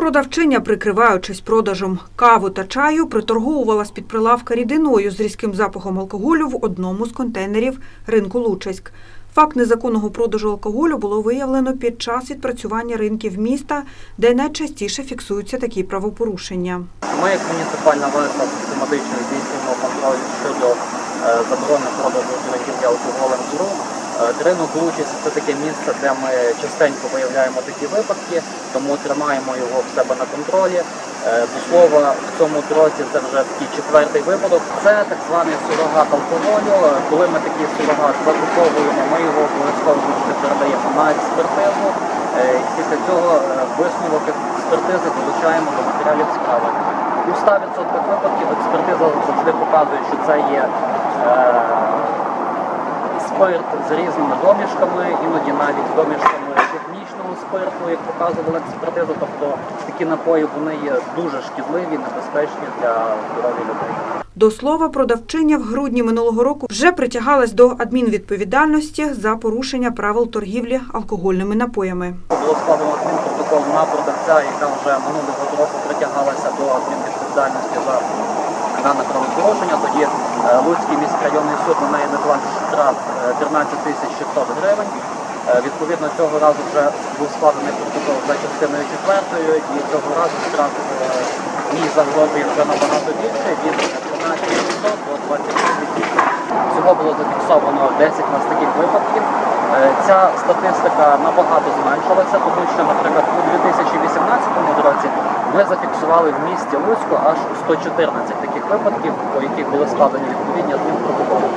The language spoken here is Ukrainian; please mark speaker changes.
Speaker 1: Продавчиня, прикриваючись продажем каву та чаю, приторговувала з-під прилавка рідиною з різким запахом алкоголю в одному з контейнерів ринку Лучеськ. Факт незаконного продажу алкоголю було виявлено під час відпрацювання ринків міста, де найчастіше фіксуються такі правопорушення.
Speaker 2: Ми, як муніципальна варта, систематично здійснюємо контроль щодо е, заборони продажу алкоголем з рук. Ринок Лучиць – це таке місце, де ми частенько виявляємо такі випадки, тому тримаємо його в себе на контролі. Е, До слова, в цьому році це вже такий четвертий випадок. Це так званий сурогат алкоголю. Коли ми такий сурогат закуповуємо, ми його обов'язково передаємо на експертизу. Е, Після цього е, висновок експертизи долучаємо до матеріалів справи. У 100% випадків експертиза завжди показує, що це є спирт з різними домішками, іноді навіть домішками технічного спирту, як показувала експертиза. Тобто такі напої вони є дуже шкідливі, небезпечні для здоров'я людей.
Speaker 1: До слова, продавчиня в грудні минулого року вже притягалась до адмінвідповідальності за порушення правил торгівлі алкогольними напоями.
Speaker 2: Було складено адмінпротокол на продавця, яка вже минулого року притягалася до адмінвідповідальності за дане правопорушення. Тоді е, Луцький міськрайонний суд на неї наклав штраф е, 13 тисяч 600 гривень. Е, Відповідно, цього разу вже був складений протокол за частиною четвертою, і цього разу штраф е, мій загрожує вже набагато більше від 13 600 до 25 тисяч. Всього було зафіксовано 10 нас таких випадків. Е, Ця статистика набагато зменшилася, тому що, наприклад, у 2018 році ми зафіксували в місті Луцьку аж 114 таких випадків, по яких були складені відповідні адмінпротоколи.